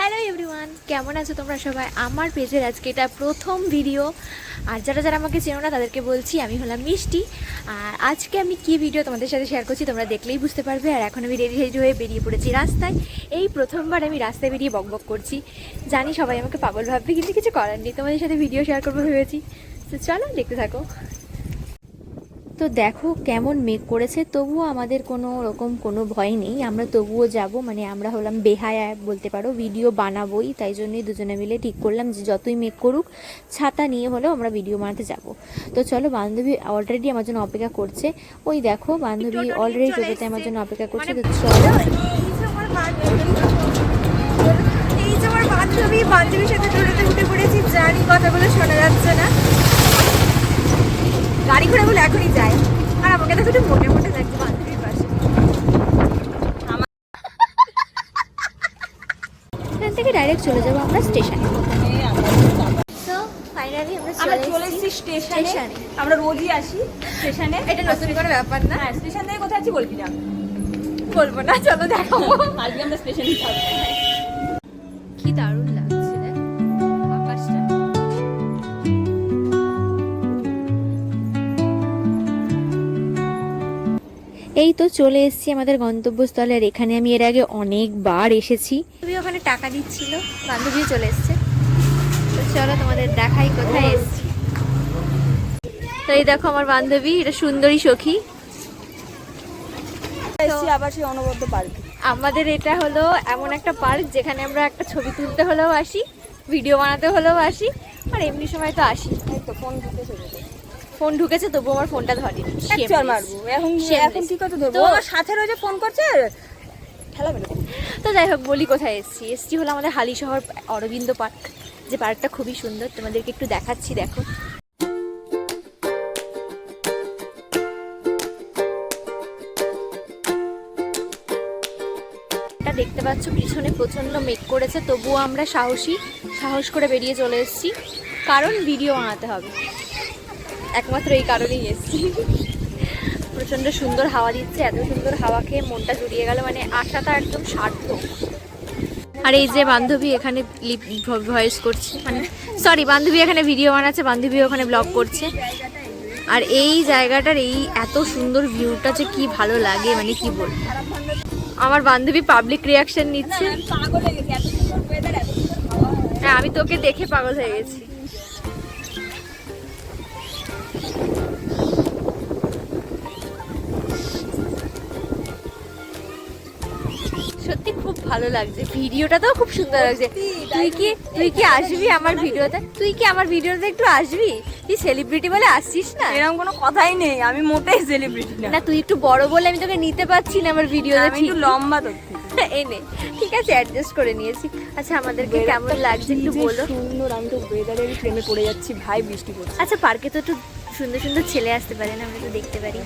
Hello everyone কেমন আছো তোমরা সবাই? আমার পেজের আজকে এটা প্রথম ভিডিও আর যারা যারা আমাকে চেনো না, তাদেরকে বলছি, আমি হলাম মিষ্টি। আর আজকে আমি কি ভিডিও তোমাদের সাথে শেয়ার করছি, তোমরা দেখলেই বুঝতে পারবে। আর এখন আমি রেডি রেডি হয়ে বেরিয়ে পড়েছি রাস্তায়। এই প্রথমবার আমি রাস্তায় বেরিয়ে বকবক করছি। জানি সবাই আমাকে পাগল ভাববে, কিন্তু কিছু করার নেই। তোমাদের সাথে ভিডিও শেয়ার করব ভেবেছি। তো চলো, দেখতে থাকো। তো দেখো কেমন মেঘ করেছে তবুও আমাদের কোনো রকম কোনো ভয় নেই। আমরা তবুও যাব মানে আমরা হলাম বেহায়া বলতে পারো ভিডিও বানাবোই তাই জন্যই দুজনে মিলে ঠিক করলাম যে যতই মেঘ করুক ছাতা নিয়ে হলেও আমরা ভিডিও বানাতে যাব। তো চলো বান্ধবী অলরেডি আমার জন্য অপেক্ষা করছে। ওই দেখো বান্ধবী অলরেডি টোটোতে আমার জন্য অপেক্ষা করছে তো চলো। বান্ধবী বান্ধবীর সাথে টোটোতে উঠে পড়েছি জানি কথাগুলো শোনা যাচ্ছে না গাড়ি ঘোড়া বলে এখনই যায় আর আমাকে দেখো একটু মোটে মোটে লাগছে বান্ধবীর পাশে। এখান থেকে ডাইরেক্ট চলে যাব আমরা স্টেশনে তো ফাইনালি আমরা চলে এসেছি স্টেশনে। আমরা রোজই আসি স্টেশনে এটা নতুন কোনো ব্যাপার না। হ্যাঁ স্টেশন থেকে কোথায় আছি বলবি না। বলব না চলো দেখাবো। আজকে আমরা স্টেশনে থাকব। এই তো চলে এসেছি আমাদের গন্তব্যস্থলে আর এখানে আমি এর আগে অনেকবার এসেছি। তুমি ওখানে টাকা দিচ্ছিল বান্ধবীও চলে এসছে। তো চলো তোমাদের দেখাই কোথায় এসেছি। তো এই দেখো আমার বান্ধবী এটা সুন্দরী সখী। এসেছি আবার সেই অনবদ্য পার্কে আমাদের এটা হলো এমন একটা পার্ক যেখানে আমরা একটা ছবি তুলতে হলেও আসি ভিডিও বানাতে হলেও আসি আর এমনি সময় তো আসি। তো ফোন যাবে ফোন ঢুকেছে তবু আমার ফোনটা ধরেনি। চর মারবো। এখন এখন কি কথা ধরবো। আমার সাথে রয়েছে ফোন করছে? তো যাই হোক বলি কোথায় এসেছি? এসছি হলো আমাদের হালি শহর অরবিন্দ পার্ক যে পার্কটা খুবই সুন্দর। তোমাদেরকে একটু দেখাচ্ছি দেখো। দেখতে পাচ্ছ পিছনে প্রচণ্ড মেঘ করেছে তবুও আমরা সাহসী সাহস করে বেরিয়ে চলে এসেছি। কারণ ভিডিও বানাতে হবে। একমাত্র এই কারণেই এসেছি। প্রচণ্ড সুন্দর হাওয়া দিচ্ছে, এত সুন্দর হাওয়া খেয়ে মনটা জুড়িয়ে গেল মানে আশাটা একদম সার্থক। আর এই যে বান্ধবী এখানে লিপ ভয়েস করছে মানে সরি বান্ধবী এখানে ভিডিও বানাচ্ছে বান্ধবী ওখানে ব্লগ করছে। আর এই জায়গাটার এই এত সুন্দর ভিউটা যে কি ভালো লাগে মানে কি বলব আমার বান্ধবী পাবলিক রিয়াকশন নিচ্ছে। হ্যাঁ আমি তোকে দেখে পাগল হয়ে গেছি। সত্যি খুব ভালো লাগছে। ভিডিওটাতেও খুব সুন্দর লাগছে। তুই কি তুই কি আসবি আমার ভিডিওতে? তুই কি আমার ভিডিওতে একটু আসবি? তুই সেলিব্রিটি বলে আসছিস না? এরকম কোনো কথাই নেই আমি মোটেই সেলিব্রিটি না। না তুই একটু বড় বলে আমি তোকে নিতে পারছি না আমার ভিডিওতে আমি একটু লম্বা তো এনে ঠিক আছে অ্যাডজাস্ট করে নিয়েছি। আচ্ছা আমাদেরকে কেমন লাগছে একটু বলো। সুন্দর আমি তো ওয়েদারের প্রেমে পড়ে যাচ্ছি ভাই বৃষ্টি পড়ছে। আচ্ছা পার্কে তো একটু সুন্দর সুন্দর ছেলে আসতে পারে না আমরা তো দেখতে পারি।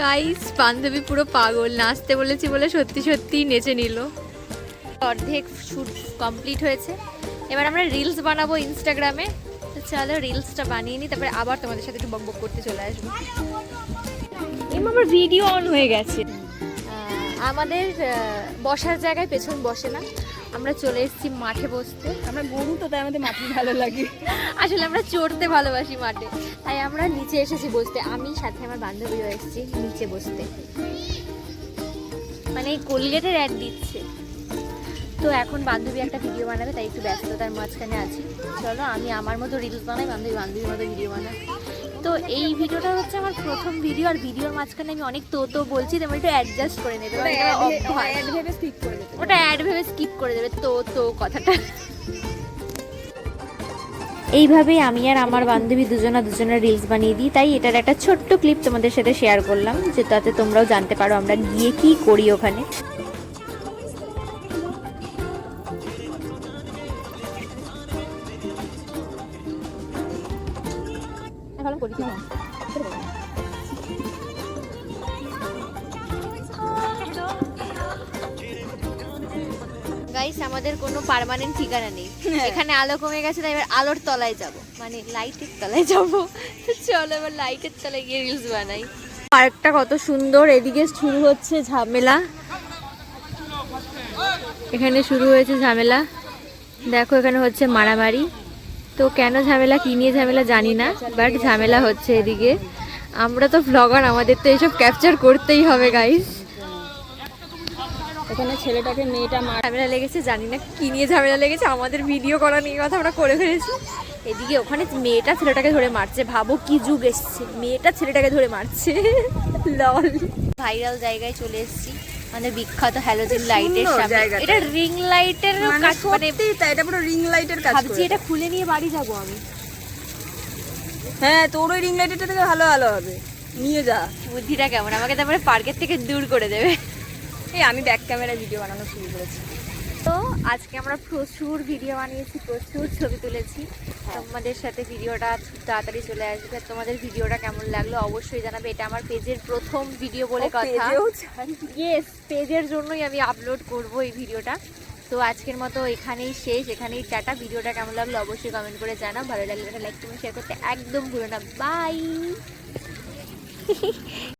গাইস বান্ধবী পুরো পাগল নাচতে বলেছি বলে সত্যি সত্যি নেচে নিল। অর্ধেক শুট কমপ্লিট হয়েছে। এবার আমরা রিলস বানাবো ইনস্টাগ্রামে তো চলো রিলসটা বানিয়ে নিই তারপরে আবার তোমাদের সাথে একটু বকবক করতে চলে আসব। আমার ভিডিও অন হয়ে গেছে। আমাদের বসার জায়গায় পেছন বসে না। আমরা চলে এসেছি মাঠে বসতে। আমরা গরু তো তাই আমাদের মাটি ভালো লাগে। আসলে আমরা চড়তে ভালোবাসি মাঠে। তাই আমরা নিচে এসেছি বসতে। আমি সাথে আমার বান্ধবীও এসেছি নিচে বসতে। মানে এই কোলগেটের অ্যাড দিচ্ছে। তো এখন বান্ধবী একটা ভিডিও বানাবে তাই একটু ব্যস্ততার মাঝখানে আছি। চলো আমি আমার মতো রিলস বানাই বান্ধবী বান্ধবীর মতো ভিডিও বানাই। তো এই ভিডিওটা হচ্ছে আমার প্রথম ভিডিও আর ভিডিওর মাঝখানে আমি অনেক তো তো বলছি তোমরা একটু অ্যাডজাস্ট করে নেবে। ওটা অ্যাড ভেবে স্কিপ করে দেবে তো তো কথাটা। এইভাবেই আমি আর আমার বান্ধবী দুজনা দুজনের রিলস বানিয়ে দিই। তাই এটার একটা ছোট্ট ক্লিপ তোমাদের সাথে শেয়ার করলাম যে তাতে তোমরাও জানতে পারো আমরা গিয়ে কি করি ওখানে। গাইস আমাদের কোনো পার্মানেন্ট ঠিকানা নেই। এখানে আলো কমে গেছে তাই এবার আলোর তলায় যাব। মানে লাইটের তলায় যাব। চলো এবার লাইটের তলায় গিয়ে রিলস বানাই। পার্কটা কত সুন্দর এদিকে শুরু হচ্ছে ঝামেলা। এখানে শুরু হয়েছে ঝামেলা। দেখো এখানে হচ্ছে মারামারি। তো কেন ঝামেলা কি নিয়ে ঝামেলা জানি না বাট ঝামেলা হচ্ছে এদিকে। আমরা তো ব্লগার আমাদের তো এসব ক্যাপচার করতেই হবে গাইস এখানে ছেলেটাকে মেয়েটা মার ঝামেলা লেগেছে জানি না কি নিয়ে ঝামেলা লেগেছে আমাদের ভিডিও করা নিয়ে কথা আমরা করে ফেলেছি। এদিকে ওখানে মেয়েটা ছেলেটাকে ধরে মারছে ভাবো কি যুগ এসছে। মেয়েটা ছেলেটাকে ধরে মারছে। লল। ভাইরাল জায়গায় চলে এসেছি। আমাদের বিখ্যাত হ্যালোজেন লাইটের সামনে। এটা রিং লাইটের মানে কাজ মানে তাই এটা পুরো রিং লাইটের কাজ ভাবছি এটা খুলে নিয়ে বাড়ি যাব আমি। হ্যাঁ তোর ওই রিং লাইটের থেকে ভালো ভালো হবে। নিয়ে যা। বুদ্ধিটা কেমন? আমাকে তারপরে পার্কের থেকে দূর করে দেবে। এই আমি ব্যাক ক্যামেরা ভিডিও বানানো শুরু করেছি। আজকে আমরা প্রচুর ভিডিও বানিয়েছি প্রচুর ছবি তুলেছি। তোমাদের সাথে ভিডিওটা খুব তাড়াতাড়ি চলে আসবে। তোমাদের ভিডিওটা কেমন লাগল অবশ্যই জানাবে। এটা আমার পেজের প্রথম ভিডিও বলে কথা। ইয়েস পেজের জন্যই আমি আপলোড করব এই ভিডিওটা তো আজকের মতো এখানেই শেষ। এখানেই টাটা। ভিডিওটা কেমন লাগল অবশ্যই কমেন্ট করে জানাও। ভালো লাগলে একটা লাইক তুমি শেয়ার করতে একদম ভুলো না। বাই